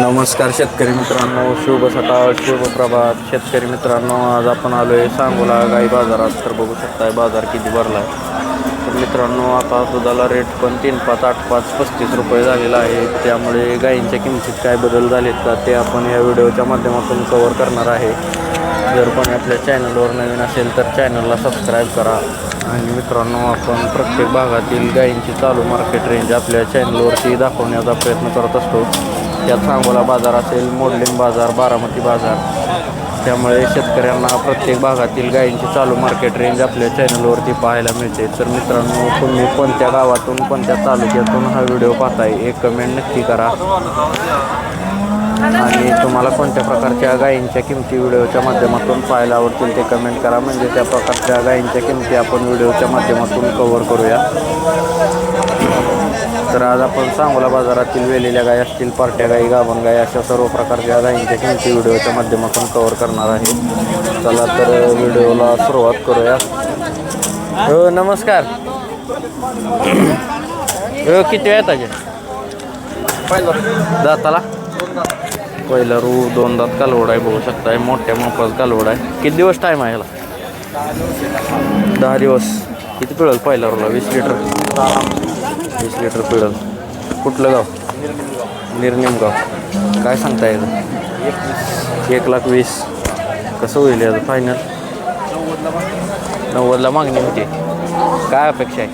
नमस्कार शेतकरी मित्रांनो शुभ सकाळ शुभ प्रभात. शेतकरी मित्रांनो आज आपण आलो आहे सांगोला गाई बाजारात. तर बघू शकताय बाजार किती भरला आहे तर मित्रांनो आता दुधाला रेट पण तीन पाच आठ पाच पस्तीस रुपये झालेला आहे. त्यामुळे गायींच्या किमतीत काय बदल झालेत का ते आपण या व्हिडिओच्या माध्यमातून कवर करणार आहे. जर कोणी आपल्या चॅनलवर नवीन असेल तर चॅनलला सबस्क्राईब करा. आणि मित्रांनो आपण प्रत्येक भागातील गायींची चालू मार्केट रेंज आपल्या चॅनलवरती दाखवण्याचा प्रयत्न करत असतो. त्यात सांगोला बाजार असेल मोडलिंग बाजार बारामती बाजार. त्यामुळे शेतकऱ्यांना प्रत्येक भागातील गायींची चालू मार्केट रेंज आपल्या चॅनलवरती पाहायला मिळते. तर मित्रांनो तुम्ही कोणत्या गावातून कोणत्या तालुक्यातून हा व्हिडिओ पाहताय एक कमेंट नक्की करा. आणि तुम्हाला कोणत्या प्रकारच्या गायींच्या किमती व्हिडिओच्या माध्यमातून पाहायला आवडतील ते कमेंट करा. म्हणजे त्या प्रकारच्या गायींच्या किमती आपण व्हिडिओच्या माध्यमातून कव्हर करूया. तर आज आपण सांगोला बाजारातील वेलेल्या गाय असतील पार्ट्या गाई गाभण गाय अशा सर्व प्रकारच्या गायींच्या किमती व्हिडिओच्या माध्यमातून कव्हर करणार आहे. चला तर व्हिडिओला सुरुवात करूया. हो नमस्कार. हो किती वेळ ताजे दाताला? पहिला रू दोन दात कालवड आहे बघू शकताय. मोठ्या मापाचा कालवड आहे. किती दिवस टाईम आहे ह्याला? दहा दिवस. किती पिळल पहिला रूला? वीस लिटर वीस लिटर पिळल कुठलं गाव? निर्निम गाव काय सांगता येईल एक लाख वीस. कसं होईल याचं फायनल नव्वदला मागणी होती. काय अपेक्षा आहे?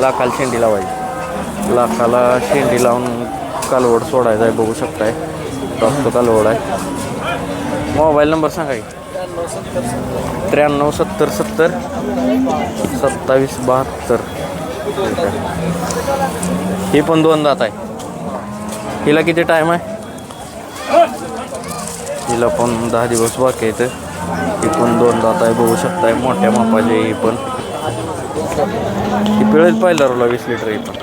लाखाला शेंडी लावायची. लाखाला शेंडी लावून कालवड सोडायचा आहे बघू शकताय. टॉपचं कालवड आहे. मोबाईल नंबर सांगा की. त्र्याण्णव सत्तर सत्तर सत्तावीस बहात्तर. ही पण दोन दात आहे. हिला किती टाईम आहे? हिला पण दहा दिवस बाकी आहेत. ही पण दोन दात आहे. बघू शकताय मोठ्या मापाचे ही पण. ही पिळेल पाहिलं रोला वीस लिटर ही पण.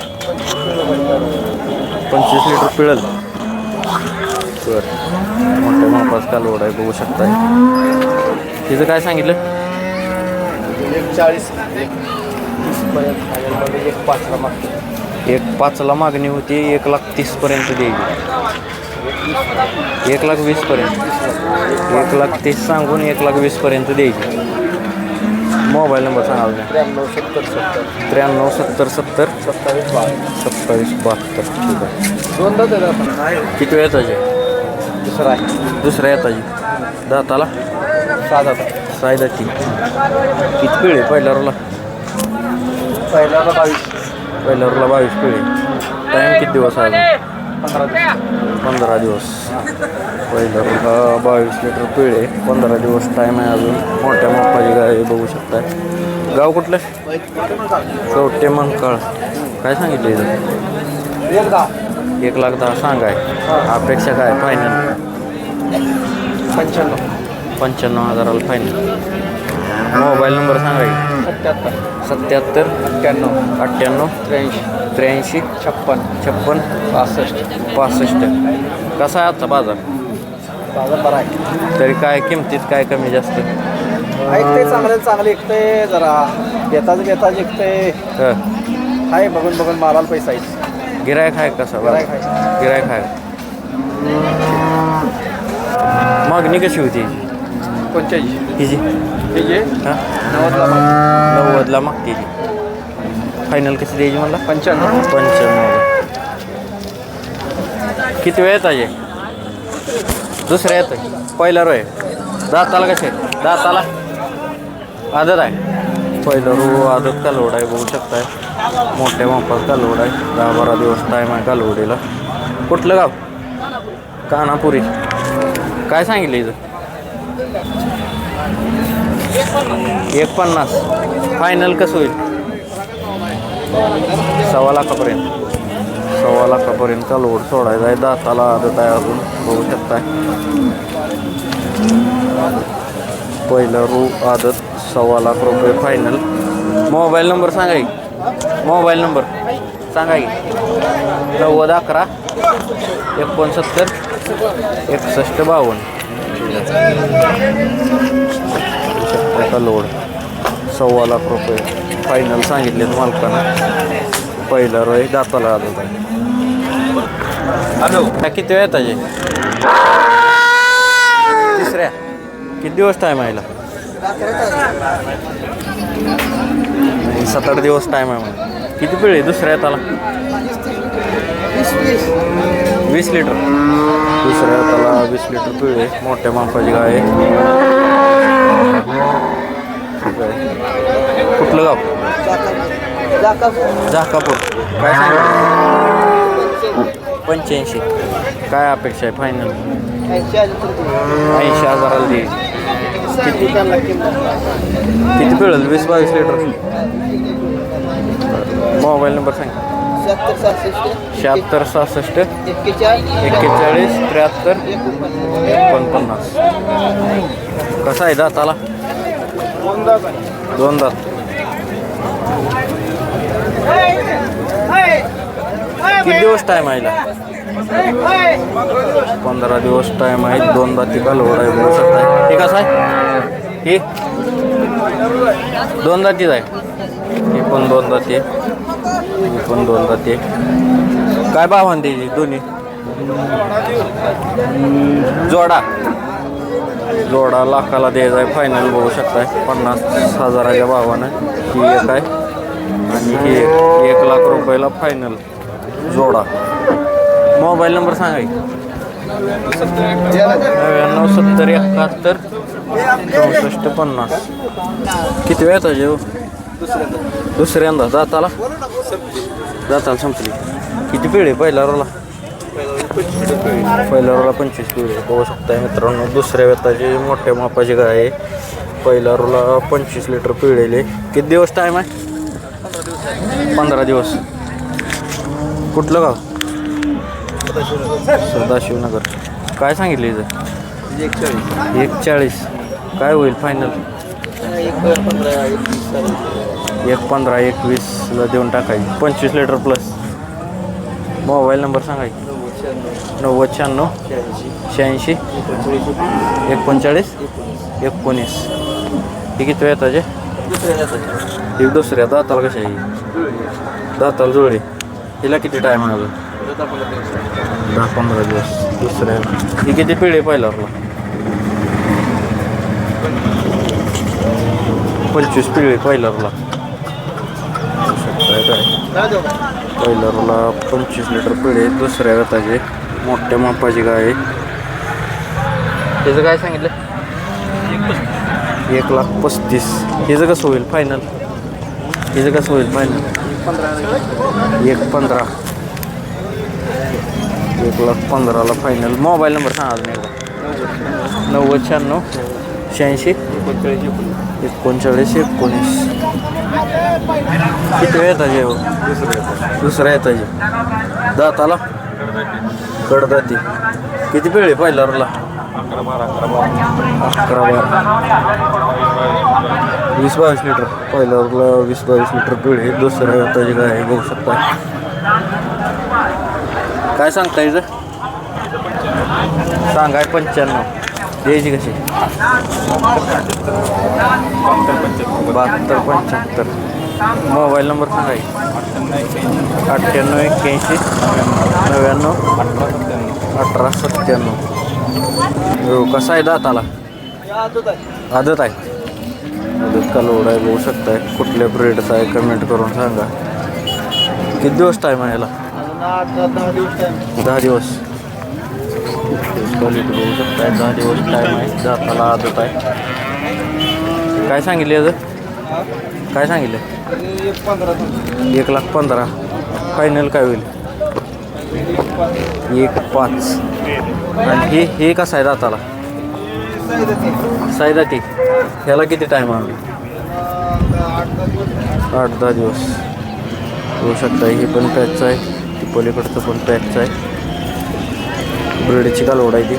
पंचवीस लिटर पिळेल. तर मोठ्या मापाच कालवड आहे बघू शकताय. तिचं काय सांगितलं? एक चाळीस एक पाचला मागतो. एक पाचला मागणी होती एक लाख तीसपर्यंत द्यायची एक लाख वीसपर्यंत. एक लाख तीस सांगून एक लाख वीसपर्यंत द्यायची मोबाईल नंबर सांगा. त्र्याण्णव सत्तर सत्तर. त्र्याण्णव सत्तर सत्तर. सत्तावीस बारा सत्तावीस बहात्तर ठीक आहे. किती वेळ येताचे दुसरा आहे. दुसऱ्या येताची दाताला? सात आता सायदाची किती पिळे पहिल्या रोला पहिल्याला बावीस. पहिल्या रोला बावीस पिळे टाईम किती दिवस आहे? पंधरा दिवस. पंधरा दिवस. पहिलं रुपा बावीस लिटर पिळे पंधरा दिवस टाईम आहे अजून. मोठ्या मापाची गाय आहे, बघू शकताय. गाव कुठलं? कवटे मंकाळ. काय सांगितलं एक लाख दहा सांगाय. अपेक्षा काय? फायनल पंच्याण्णव. पंच्याण्णव हजाराला फायनल मोबाईल नंबर सांगा की. सत्याहत्तर. सत्याहत्तर. अठ्ठ्याण्णव. अठ्ठ्याण्णव. त्र्याऐंशी. त्र्याऐंशी. छप्पन. छप्पन. पासष्ट. पासष्ट. कसा आहे आजचा बाजार? बाजार बरा आहे. तरी काय किमतीत काय कमी जास्त? ऐकते चांगलं चांगलं ऐकते जरा बेताच बेताच ऐकते हं. आहे बघून बघून मालाला पैसा आहे गिरायक आहे कसा? गिऱ्हाईक आहे. गिरायक आहे. मागणी कशी होती. कोणत्याची हिची हे जे? हाँ. नव्वदला. नव्वदला मागते हिची फायनल कशी द्यायची मला पंच्याण्णव. पंच्याण्णव. किती वेळ आहे? दुसऱ्या येत आहे. पहिला रोय दाताला कसे दाताला आदत आहे. पहिलं रो आदत कालवड आहे बघू शकताय. मोठ्या मापात कालवड आहे. दहा बारा दिवस टाईम आहे कालवडीला. कुठलं गाव? कानापुरी. काय सांगितलं इथं? एक पन्नास फायनल कसं होईल? सव्वा लाखापर्यंत. सव्वा लाखापर्यंत लोड सोडायचा आहे. दाताला आदत आहे अजून. बघू शकताय. पहिलं रू आदत सव्वा लाख रुपये फायनल मोबाईल नंबर सांगा की. मोबाईल नंबर सांगा की. नव्वद अकरा. एकोणसत्तर. एकसष्ट बावन्न. लोड सव्वा लाख रुपये. फायनल सांगितलेत मालकानं. पहिला रोय दाताला आदत आहे हॅलो किती वेळ येताचे तिसऱ्या. किती दिवस टाईम आहे? सात आठ दिवस टाईम आहे मला किती पिळे? दुसऱ्या येताला? वीस लिटर. दुसऱ्या येताला वीस लिटर पिळे मोठ्या मापाची गाय आहे. कुठलं गाव? झाकापूर काय पंच्याऐंशी. काय अपेक्षा आहे? फायनल ऐंशी हजाराला देईल किती? किती पिळेल? वीस बावीस लिटर. मोबाईल नंबर सांग. शहात्तर सहासष्ट एक्केचाळीस त्र्याहत्तर एकोणपन्नास. कसा आहे दाताला दोन दात किती दिवस टाईम आहे? पंधरा दिवस टाईम आहे. दोन दाती कालवड आहे बघू शकताय. हे कसं आहे? हे? दोन दातीच आहे. हे पण दोन दाती आहे. हे पण दोन जाते काय भाव म्हणते दोन्ही? जोडा. जोडा लाखाला द्यायचा आहे. फायनल बघू शकताय. पन्नास हजाराच्या भावानं. ही एक आहे. आणि ही एक एक लाख रुपयाला फायनल जोडा. मोबाईल नंबर सांगा नव्याण्णव सत्तर एकाहत्तर चौसष्ट पन्नास. किती वेळ येतो जेव? दुसऱ्यांदा. दाताला? दाताला संपली. किती पिढी पहिल्या रोला? पहिल्या रोला पंचवीस पिढी बघू शकताय मित्रांनो दुसऱ्या वेताची मोठ्या मापाची गाय आहे. पहिल्या रोला पंचवीस लिटर पिळेले किती दिवस टाईम आहे? पंधरा दिवस कुठलं गाव? सदाशिवनगर. काय सांगितलं इथं? एक चाळीस काय होईल फायनल एक पंधरा एकवीसला देऊन टाकायची. पंचवीस लिटर प्लस मोबाईल नंबर सांगायची नव्वद शहाण्णव. शहाऐंशी. एकोणचाळीस. एकोणीस. हे किती वेळ येताचे एक दुसऱ्या दाताला कशा आहे? दाताला जुळली. हिला किती टाईम आहे अजून? दहा पंधरा दिवस. दुसऱ्या. ही किती पिढी पहिल्यावरला पंचवीस पिढी पहिल्यावरला पहिल्यावरला पंचवीस लिटर पिढी दुसऱ्या व्यताची मोठ्या मापाची गाय आहे त्याचं काय सांगितलं? एक लाख पस्तीस. हिचं कसं होईल फायनल हिचं कसं होईल फायनल एक पंधरा. एक लाख पंधराला फायनल मोबाईल नंबर सांगा अजून एकदा. नव्वद शहाण्णव. शहाऐंशी? एकोणचाळीस एकोणीस. किती वेळ दुसऱ्या येतात जे दाताला? कडदाती किती पिळे पहिला रोला अकरा बारा. वीस बावीस लिटर. पहिल्या रोला वीस बावीस लिटर पिळे. दुसऱ्या येताची काय आहे बघू शकता. काय सांगता याचं सांगाय पंच्याण्णव. द्यायची कशी? बहात्तर पंच्याहत्तर. मोबाईल नंबर सांगा अठ्ठ्याण्णव एक्क्याऐंशी नव्याण्णव अठरा सत्त्याण्णव. हो कसा आहे दाताला? आदत आहे. आदत कालवड आहे बघू शकताय. कुठल्या ब्रेडचा आहे कमेंट करून सांगा. किती दिवस टाईम आहे याला? दहा दिवस. क्वालिटी बघू शकताय दहा दिवस टाईम आहे दाताला आदत आहे काय सांगितले याचं काय सांगितलं? एक लाख पंधरा. फायनल काय होईल? एक पाच. आणि हे हे कसं आहे दाताला? साईदाती ह्याला किती टाईम आहे? आठ दहा दिवस. होऊ शकता. हे पण पॅचचं आहे. ती पलीकडचं पण पॅचचं आहे. ब्रेडची काल आहे ती.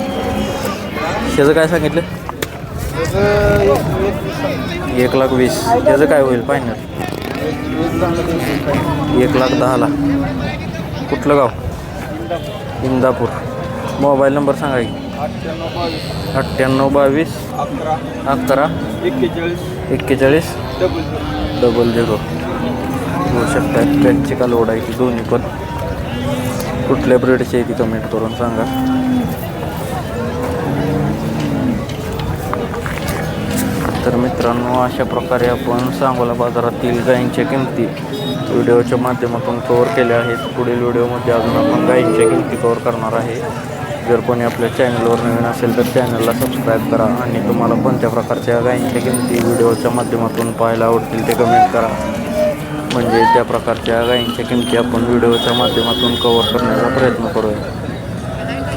त्याचं काय सांगितलं? एक लाख वीस. त्याचं काय होईल फायनल एक लाख दहाला कुठलं गाव? इंदापूर. मोबाईल नंबर सांगा की. अठ्ठ्याण्णव बावीस. अकरा. एक्केचाळीस. Double zero. होऊ शकतात त्यांची काल ओढायची दोन्ही पण. कुठल्या ब्रेडची आहे ती कमेंट करून सांगा. तर मित्रांनो अशा प्रकारे आपण सांगोला बाजारातील गायींच्या किमती व्हिडिओच्या माध्यमातून कवर केल्या आहेत. पुढील व्हिडिओमध्ये अजून आपण गायींच्या किमती कवर करणार आहे. जर कोणी आपल्या चॅनलवर नवीन असेल तर चॅनलला सबस्क्राईब करा आणि तुम्हाला कोणत्या प्रकारच्या गायींच्या किमती व्हिडिओच्या माध्यमातून पाहायला आवडतील ते कमेंट करा. म्हणजे त्या प्रकारच्या गायींच्या किमती आपण व्हिडिओच्या माध्यमातून कवर करण्याचा प्रयत्न करूया.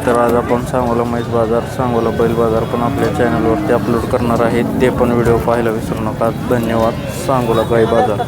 तर आज आपण सांगोला म्हैस बाजार सांगोला बैल बाजार पण आपल्या चॅनलवरती अपलोड करणार आहेत ते पण व्हिडिओ पाहायला विसरू नका. धन्यवाद. सांगोला गाई बाजार.